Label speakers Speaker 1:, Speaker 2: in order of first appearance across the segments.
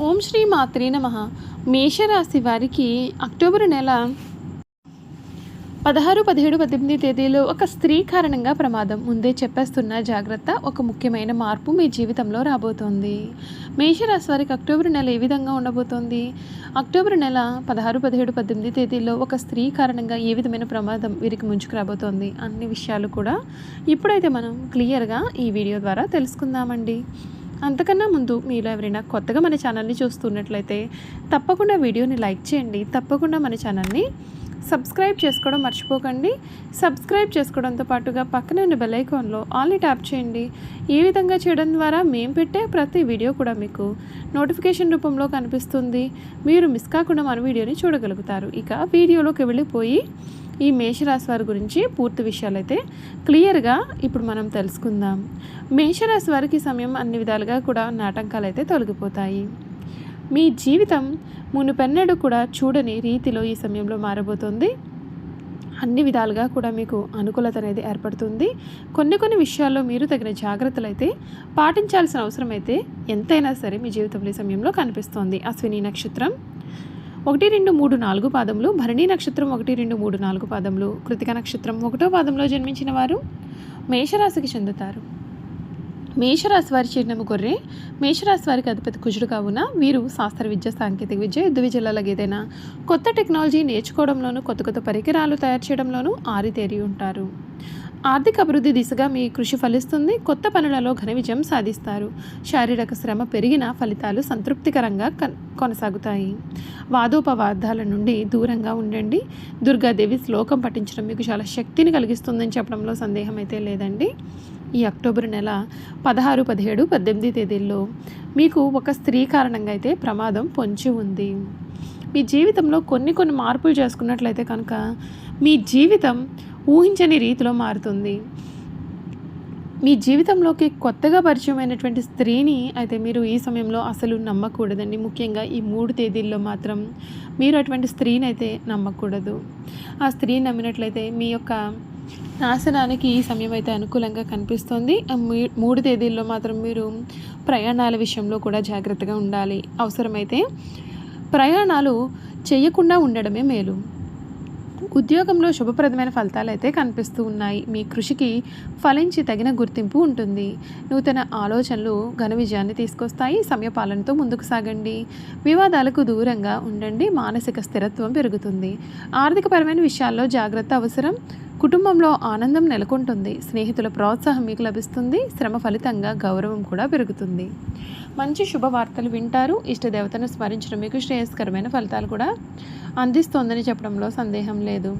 Speaker 1: ఓం శ్రీ మాత్రే నమ. మేషరాశి వారికి అక్టోబర్ నెల పదహారు పదిహేడు పద్దెనిమిది తేదీలో ఒక స్త్రీ కారణంగా ప్రమాదం. ముందే చెప్పేస్తున్న జాగ్రత్త ఒక ముఖ్యమైన మార్పు మీ జీవితంలో రాబోతోంది. మేషరాశి వారికి అక్టోబర్ నెల ఏ విధంగా ఉండబోతోంది? అక్టోబర్ నెల పదహారు పదిహేడు పద్దెనిమిది తేదీలో ఒక స్త్రీ కారణంగా ఏ విధమైన ప్రమాదం వీరికి ముంచుకు రాబోతోంది? అన్ని విషయాలు కూడా ఇప్పుడైతే మనం క్లియర్గా ఈ వీడియో ద్వారా తెలుసుకుందామండి. అంతకన్నా ముందు మీరు ఎవరైనా కొత్తగా మన ఛానల్ని చూస్తున్నట్లయితే తప్పకుండా వీడియోని లైక్ చేయండి. తప్పకుండా మన ఛానల్ని సబ్స్క్రైబ్ చేసుకోవడం మర్చిపోకండి. సబ్స్క్రైబ్ చేసుకోవడంతో పాటుగా పక్కన ఉన్న బెల్ ఐకాన్లో ఆల్ని ట్యాప్ చేయండి. ఈ విధంగా చేయడం ద్వారా మేము పెట్టే ప్రతి వీడియో కూడా మీకు నోటిఫికేషన్ రూపంలో కనిపిస్తుంది. మీరు మిస్ కాకుండా మన వీడియోని చూడగలుగుతారు. ఇక వీడియోలోకి వెళ్ళిపోయి ఈ మేషరాశి వారి గురించి పూర్తి విషయాలైతే క్లియర్గా ఇప్పుడు మనం తెలుసుకుందాం. మేషరాశి వారికి సమయం అన్ని విధాలుగా కూడా నాటంకాలు అయితే తొలగిపోతాయి. మీ జీవితం మునుపెన్నడూ కూడా చూడని రీతిలో ఈ సమయంలో మారబోతుంది. అన్ని విధాలుగా కూడా మీకు అనుకూలత అనేది ఏర్పడుతుంది. కొన్ని కొన్ని విషయాల్లో మీరు తగిన జాగ్రత్తలు అయితే పాటించాల్సిన అవసరం అయితే ఎంతైనా సరే మీ జీవితంలో ఈ సమయంలో కనిపిస్తోంది. అశ్విని నక్షత్రం ఒకటి రెండు మూడు నాలుగు పాదములు భరణి నక్షత్రం ఒకటి రెండు మూడు నాలుగు పాదములు కృతిక నక్షత్రం ఒకటో పాదంలో జన్మించిన వారు మేషరాశికి చెందుతారు. మేషరాశి వారి చిరునమ్ము గొర్రె. మేషరాశి వారికి అధిపతి కుజుడు కావున వీరు శాస్త్ర విద్య సాంకేతిక విద్య యుద్ధ విద్యలలో ఏదైనా కొత్త టెక్నాలజీ నేర్చుకోవడంలోనూ కొత్త కొత్త పరికరాలు తయారు చేయడంలోనూ ఆరితేరి ఉంటారు. ఆర్థిక అభివృద్ధి దిశగా మీ కృషి ఫలిస్తుంది. కొత్త పనులలో ఘన విజయం సాధిస్తారు. శారీరక శ్రమ పెరిగిన ఫలితాలు సంతృప్తికరంగా కొనసాగుతాయి. వాదోపవాదాల నుండి దూరంగా ఉండండి. దుర్గాదేవి శ్లోకం పఠించడం మీకు చాలా శక్తిని కలిగిస్తుందని చెప్పడంలో సందేహం అయితే లేదండి. ఈ అక్టోబర్ నెల పదహారు పదిహేడు పద్దెనిమిది తేదీల్లో మీకు ఒక స్త్రీ కారణంగా అయితే ప్రమాదం పొంచి ఉంది. మీ జీవితంలో కొన్ని కొన్ని మార్పులు చేసుకున్నట్లయితే కనుక మీ జీవితం ఊహించని రీతిలో మారుతుంది. మీ జీవితంలోకి కొత్తగా పరిచయమైనటువంటి స్త్రీని అయితే మీరు ఈ సమయంలో అసలు నమ్మకూడదండి. ముఖ్యంగా ఈ మూడు తేదీల్లో మాత్రం మీరు అటువంటి స్త్రీని అయితే నమ్మకూడదు. ఆ స్త్రీని నమ్మినట్లయితే మీ యొక్క నాశనానికి ఈ సమయం అయితే అనుకూలంగా కనిపిస్తుంది. మూడు తేదీల్లో మాత్రం మీరు ప్రయాణాల విషయంలో కూడా జాగ్రత్తగా ఉండాలి. అవసరమైతే ప్రయాణాలు చేయకుండా ఉండడమే మేలు. ఉద్యోగంలో శుభప్రదమైన ఫలితాలు అయితే కనిపిస్తూ ఉన్నాయి. మీ కృషికి ఫలించి తగిన గుర్తింపు ఉంటుంది. నూతన ఆలోచనలు ఘన విజయాన్ని తీసుకొస్తాయి. సమయపాలనతో ముందుకు సాగండి. వివాదాలకు దూరంగా ఉండండి. మానసిక స్థిరత్వం పెరుగుతుంది. ఆర్థికపరమైన విషయాల్లో జాగ్రత్త అవసరం. కుటుంబంలో ఆనందం నెలకొంటుంది. స్నేహితుల ప్రోత్సాహం మీకు లభిస్తుంది. శ్రమ ఫలితంగా గౌరవం కూడా పెరుగుతుంది. మంచి శుభవార్తలు వింటారు. ఇష్టదేవతను స్మరించడం మీకు శ్రేయస్కరమైన ఫలితాలు కూడా అందిస్తోందని చెప్పడంలో సందేహం లేదు.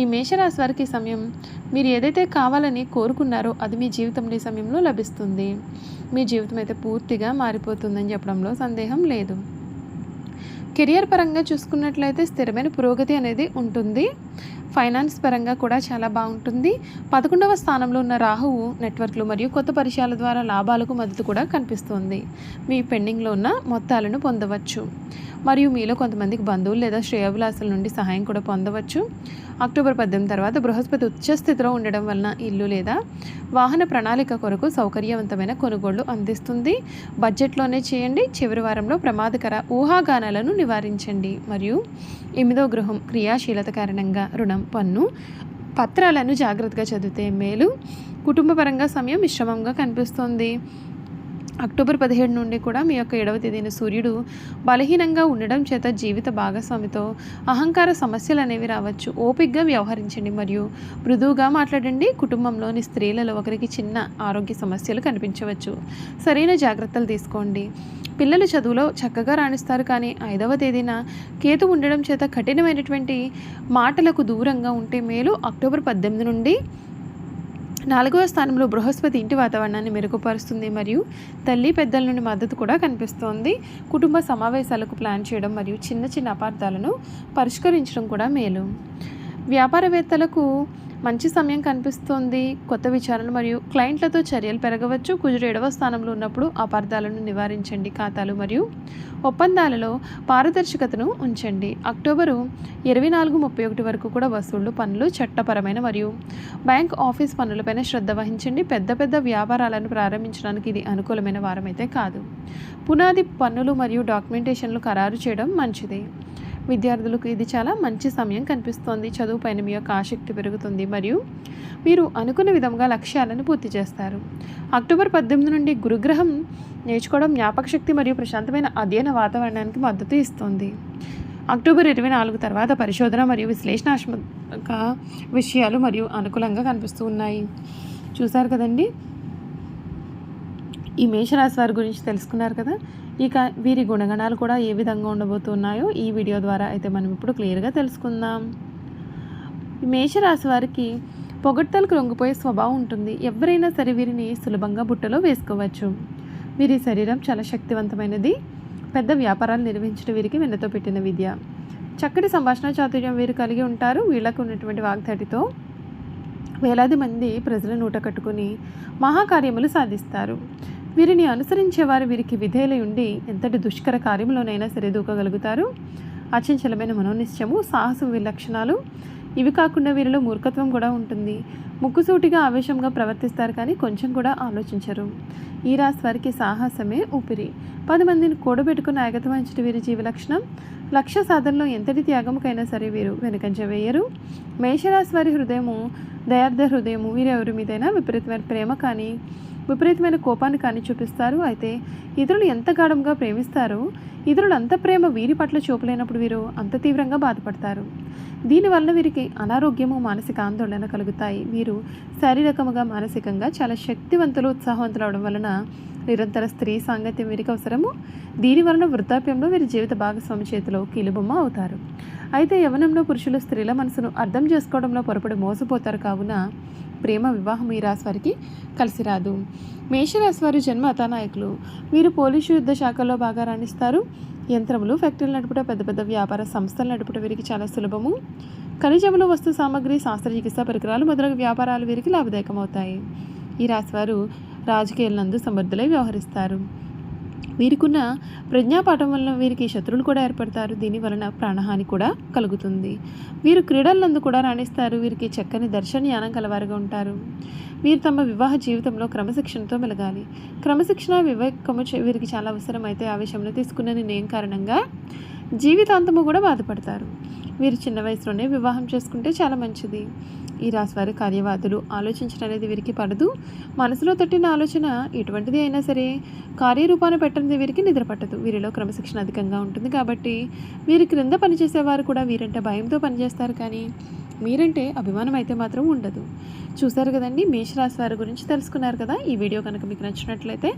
Speaker 1: ఈ మేషరాశి వారికి సమయం మీరు ఏదైతే కావాలని కోరుకున్నారో అది మీ జీవితంలో ఈ సమయంలో లభిస్తుంది. మీ జీవితం అయితే పూర్తిగా మారిపోతుందని చెప్పడంలో సందేహం లేదు. కెరియర్ పరంగా చూసుకున్నట్లయితే స్థిరమైన పురోగతి అనేది ఉంటుంది. ఫైనాన్స్ పరంగా కూడా చాలా బాగుంటుంది. పదకొండవ స్థానంలో ఉన్న రాహువు నెట్వర్క్లు మరియు కొత్త పరిచయాల ద్వారా లాభాలకు మద్దతు కూడా కనిపిస్తుంది. మీ పెండింగ్లో ఉన్న మొత్తాలను పొందవచ్చు. మరియు మీలో కొంతమందికి బంధువులు లేదా శ్రేయోభిలాసుల నుండి సహాయం కూడా పొందవచ్చు. అక్టోబర్ పద్దెనిమిది తర్వాత బృహస్పతి ఉచ్చస్థితిలో ఉండడం వలన ఇల్లు లేదా వాహన ప్రణాళిక కొరకు సౌకర్యవంతమైన కొనుగోళ్ళు అందిస్తుంది. బడ్జెట్లోనే చేయండి. చివరి వారంలో ప్రమాదకర ఊహాగానాలను నివారించండి. మరియు ఎనిమిదో గృహం క్రియాశీలత కారణంగా రుణం పన్ను పత్రాలను జాగ్రత్తగా చదివితే మేలు. కుటుంబపరంగా సమయం మిశ్రమంగా కనిపిస్తుంది. అక్టోబర్ పదిహేడు నుండి కూడా మీ యొక్క ఏడవ తేదీన సూర్యుడు బలహీనంగా ఉండడం చేత జీవిత భాగస్వామితో అహంకార సమస్యలు అనేవి రావచ్చు. ఓపిగ్గా వ్యవహరించండి మరియు మృదువుగా మాట్లాడండి. కుటుంబంలోని స్త్రీలలో ఒకరికి చిన్న ఆరోగ్య సమస్యలు కనిపించవచ్చు. సరైన జాగ్రత్తలు తీసుకోండి. పిల్లలు చదువులో చక్కగా రాణిస్తారు కానీ ఐదవ తేదీన కేతు ఉండడం చేత కఠినమైనటువంటి మాటలకు దూరంగా ఉంటే మేలు. అక్టోబర్ పద్దెనిమిది నుండి నాలుగవ స్థానంలో బృహస్పతి ఇంటి వాతావరణాన్ని మెరుగుపరుస్తుంది మరియు తల్లి పెద్దల నుండి మద్దతు కూడా కనిపిస్తోంది. కుటుంబ సమావేశాలకు ప్లాన్ చేయడం మరియు చిన్న చిన్న అపార్థాలను పరిష్కరించడం కూడా మేలు. వ్యాపారవేత్తలకు మంచి సమయం కనిపిస్తోంది. కొత్త విచారణలు మరియు క్లయింట్లతో చర్యలు పెరగవచ్చు. కుజుడు ఏడవ స్థానంలో ఉన్నప్పుడు అపార్థాలను నివారించండి. ఖాతాలు మరియు ఒప్పందాలలో పారదర్శకతను ఉంచండి. అక్టోబరు ఇరవై నాలుగు ముప్పై ఒకటి వరకు కూడా వసూళ్ళు పనులు చట్టపరమైన మరియు బ్యాంక్ ఆఫీస్ పనులపైన శ్రద్ధ వహించండి. పెద్ద పెద్ద వ్యాపారాలను ప్రారంభించడానికి ఇది అనుకూలమైన వారం అయితే కాదు. పునాది పన్నులు మరియు డాక్యుమెంటేషన్లు ఖరారు చేయడం మంచిది. విద్యార్థులకు ఇది చాలా మంచి సమయం కనిపిస్తోంది. చదువుపైన మీ యొక్క ఆసక్తి పెరుగుతుంది మరియు మీరు అనుకున్న విధంగా లక్ష్యాలను పూర్తి చేస్తారు. అక్టోబర్ పద్దెనిమిది నుండి గురుగ్రహం నేర్చుకోవడం జ్ఞాపక శక్తి మరియు ప్రశాంతమైన అధ్యయన వాతావరణానికి మద్దతు ఇస్తుంది. అక్టోబర్ ఇరవై నాలుగు తర్వాత పరిశోధన మరియు విశ్లేషణాత్మక విషయాలు మరియు అనుకూలంగా కనిపిస్తూ ఉన్నాయి. చూసారు కదండి? ఈ మేషరాశి వారి గురించి తెలుసుకున్నారు కదా? ఇక వీరి గుణగణాలు కూడా ఏ విధంగా ఉండబోతున్నాయో ఈ వీడియో ద్వారా అయితే మనం ఇప్పుడు క్లియర్గా తెలుసుకుందాం. మేషరాశి వారికి పొగడ్తలకు లొంగిపోయే స్వభావం ఉంటుంది. ఎవరైనా సరే వీరిని సులభంగా బుట్టలో వేసుకోవచ్చు. వీరి శరీరం చాలా శక్తివంతమైనది. పెద్ద వ్యాపారాలు నిర్వహించడం వీరికి వెన్నతో పెట్టిన విద్య. చక్కటి సంభాషణ చాతుర్యం వీరు కలిగి ఉంటారు. వీళ్ళకు ఉన్నటువంటి వాగ్దాటితో వేలాది మంది ప్రజలను నూట కట్టుకుని మహాకార్యములు సాధిస్తారు. వీరిని అనుసరించేవారు వీరికి విధేయులై ఉండి ఎంతటి దుష్కర కార్యంలోనైనా సరే దూకగలుగుతారు. అచంచలమైన మనోనిశ్చయము సాహసం వీరి లక్షణాలు ఇవి కాకుండా వీరిలో మూర్ఖత్వం కూడా ఉంటుంది. ముక్కుసూటిగా ఆవేశంగా ప్రవర్తిస్తారు కానీ కొంచెం కూడా ఆలోచించరు. ఈ రాశి వారికి సాహసమే ఊపిరి. పది మందిని కూడబెట్టుకుని నాయకత్వం వహించడం వీరి జీవ లక్షణం లక్ష్య సాధనలో ఎంతటి త్యాగముకైనా సరే వీరు వెనుకంజ వేయరు. మేషరాశి వారి హృదయము దయార్థ హృదయము వీరెవరి మీదైనా విపరీతమైన ప్రేమ కానీ విపరీతమైన కోపాన్ని కానీ చూపిస్తారు. అయితే ఇతరులు ఎంత గాఢంగా ప్రేమిస్తారో ఇతరులు అంత ప్రేమ వీరి పట్ల చూపలేనప్పుడు వీరు అంత తీవ్రంగా బాధపడతారు. దీనివల్ల వీరికి అనారోగ్యము మానసిక ఆందోళన కలుగుతాయి. వీరు శారీరకముగా మానసికంగా చాలా శక్తివంతులు ఉత్సాహవంతులు అవడం వలన నిరంతర స్త్రీ సాంగత్యం వీరికి అవసరము. దీని వలన వృద్ధాప్యంలో వీరి జీవిత భాగస్వామి చేతిలో కీలుబొమ్మ అవుతారు. అయితే యవనంలో పురుషులు స్త్రీల మనసును అర్థం చేసుకోవడంలో పొరపడి మోసపోతారు కావున ప్రేమ వివాహం ఈ రాశి వారికి కలిసి రాదు. మేషరాశి వారి జన్మ అతానాయకులు. వీరు పోలీసు యుద్ధ శాఖలో బాగా రాణిస్తారు. యంత్రములు ఫ్యాక్టరీలు నడుపుట పెద్ద పెద్ద వ్యాపార సంస్థలు నడుపుట వీరికి చాలా సులభము. ఖనిజములు వస్తు సామాగ్రి శాస్త్రచికిత్సా పరికరాలు మొదలగు వ్యాపారాలు వీరికి లాభదాయకమవుతాయి. ఈ రాశివారు రాజకీయాలందు సమర్థులై వ్యవహరిస్తారు. వీరికున్న ప్రజ్ఞాపాఠం వలన వీరికి శత్రువులు కూడా ఏర్పడతారు. దీని వలన ప్రాణహాని కూడా కలుగుతుంది. వీరు క్రీడలందు కూడా రాణిస్తారు. వీరికి చక్కని దర్శన జ్ఞానం కలవారుగా ఉంటారు. వీరు తమ వివాహ జీవితంలో క్రమశిక్షణతో మెలగాలి. క్రమశిక్షణ వివేకము వీరికి చాలా అవసరమైతే ఆ విషయంలో తీసుకున్న నిర్ణయం కారణంగా జీవితాంతము కూడా బాధపడతారు. వీరు చిన్న వయసులోనే వివాహం చేసుకుంటే చాలా మంచిది. ఈ రాశివారి కార్యవాదులు ఆలోచించడం అనేది వీరికి పడదు. మనసులో తట్టిన ఆలోచన ఎటువంటిది అయినా సరే కార్యరూపాన్ని పెట్టనిది వీరికి నిద్ర పట్టదు. వీరిలో క్రమశిక్షణ అధికంగా ఉంటుంది కాబట్టి వీరి క్రింద పనిచేసేవారు కూడా వీరంటే భయంతో పనిచేస్తారు కానీ మీరంటే అభిమానం అయితే మాత్రం ఉండదు. చూసారు కదండి మేషరాశి వారి గురించి తెలుసుకున్నారు కదా. ఈ వీడియో కనుక మీకు నచ్చినట్లయితే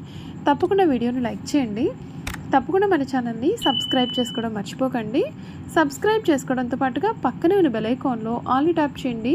Speaker 1: తప్పకుండా వీడియోని లైక్ చేయండి. తప్పకుండా మన ఛానల్ని సబ్స్క్రైబ్ చేసుకోవడం మర్చిపోకండి. సబ్స్క్రైబ్ చేసుకోవడంతో పాటుగా పక్కనే ఉన్న బెల్ ఐకాన్లో ఆల్ని ట్యాప్ చేయండి.